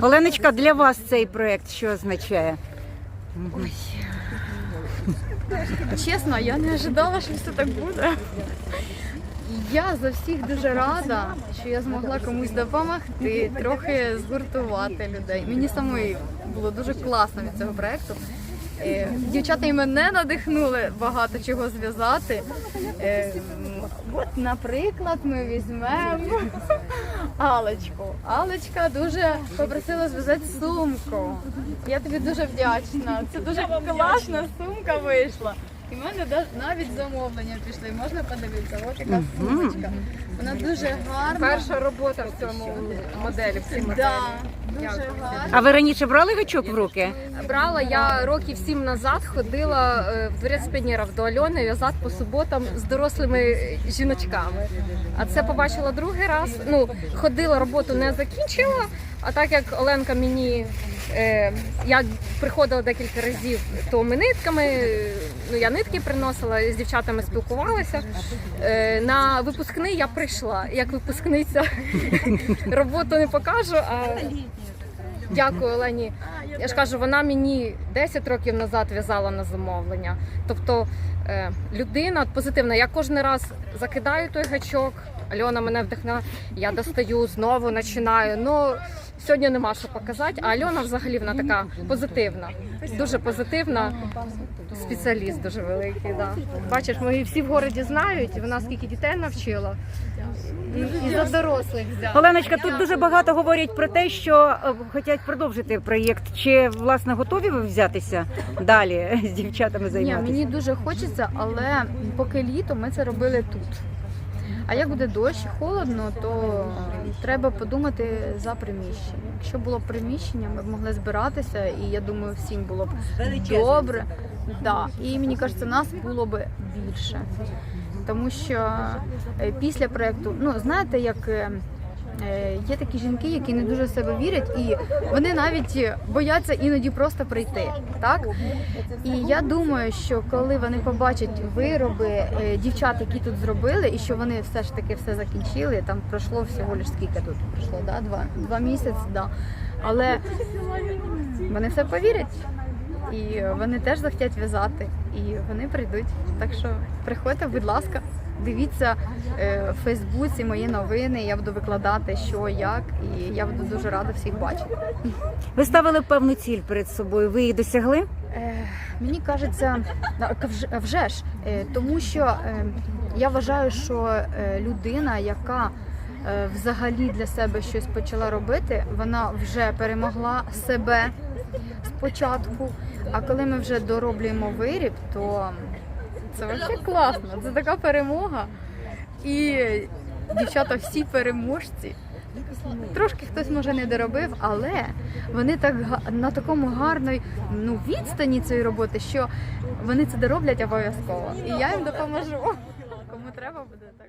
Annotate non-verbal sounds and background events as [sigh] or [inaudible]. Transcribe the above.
Оленочка, для вас цей проект що означає? Чесно, я не ожидала, що все так буде. Я за всіх дуже рада, що я змогла комусь допомогти, трохи згуртувати людей. Мені самої було дуже класно від цього проекту. Е, Дівчата і мене надихнули багато чого зв'язати. От, наприклад, ми візьмемо Алечку. Алечка дуже попросила зв'язати сумку. Я тобі дуже вдячна. Це дуже класна сумка вийшла. І в мене навіть замовлення пішли. Можна подивитися? Ось яка сумочка. Вона дуже гарна. Перша робота в цьому моделі, в цій моделі. Да, дуже гарна. А ви раніше брали гачок в руки? Брала я років сім назад, ходила е, в дворець піонерів до Альони в'язати по суботам з дорослими жіночками. А це побачила другий раз. Ну, ходила, роботу не закінчила. А так як Оленка мені е, я приходила декілька разів тими нитками, е, ну я нитки приносила, з дівчатами спілкувалася. Е, на випускний я прийшла. Як випускниця [laughs] роботу не покажу, а Дякую, Олені. Я ж кажу, вона мені 10 років назад в'язала на замовлення. Тобто е, людина позитивна. Я кожен раз закидаю той гачок. Альона мене вдихнула, я достаю, знову починаю. Ну сьогодні нема що показати. А Альона взагалі вона така позитивна, дуже позитивна. Спеціаліст дуже великий. Да. Бачиш, ми всі в городі знають. Вона скільки дітей навчила. І, і за дорослих взяла. Оленочка, тут дуже багато говорять про те, що е, хочуть продовжити проєкт. Чи власне готові ви взятися далі з дівчатами Ні, мені дуже хочеться, але поки літо ми це робили тут. А як буде дощ холодно, то треба подумати за приміщення. Якщо було б приміщення, ми б могли збиратися, і я думаю, всім було б добре. Да. І мені кажеться, нас було б більше. Тому що е, після проєкту, ну знаєте, як е, е, є такі жінки, які не дуже в себе вірять, і вони навіть бояться іноді просто прийти. Так? І я думаю, що коли вони побачать вироби е, дівчат, які тут зробили, і що вони все ж таки все закінчили, там пройшло всього лиш скільки тут пройшло, да? два, два місяці, да. але вони все повірять. І вони теж захотять в'язати, і вони прийдуть. Так що приходьте, будь ласка, дивіться е, в Фейсбуці мої новини. Я буду викладати, що як, і я буду дуже рада всіх бачити. Ви ставили певну ціль перед собою. Ви її досягли? Е, Мені кажеться, вже- вже ж, е, тому що е, я вважаю, що е, людина, яка е, взагалі для себе щось почала робити, вона вже перемогла себе спочатку. А коли ми вже дороблюємо виріб, то це взагалі класно. Це така перемога. І дівчата всі переможці. Трошки хтось може не доробив, але вони так на такому гарної ну, відстані цієї роботи, що вони це дороблять обов'язково. І я їм допоможу. Кому треба буде так.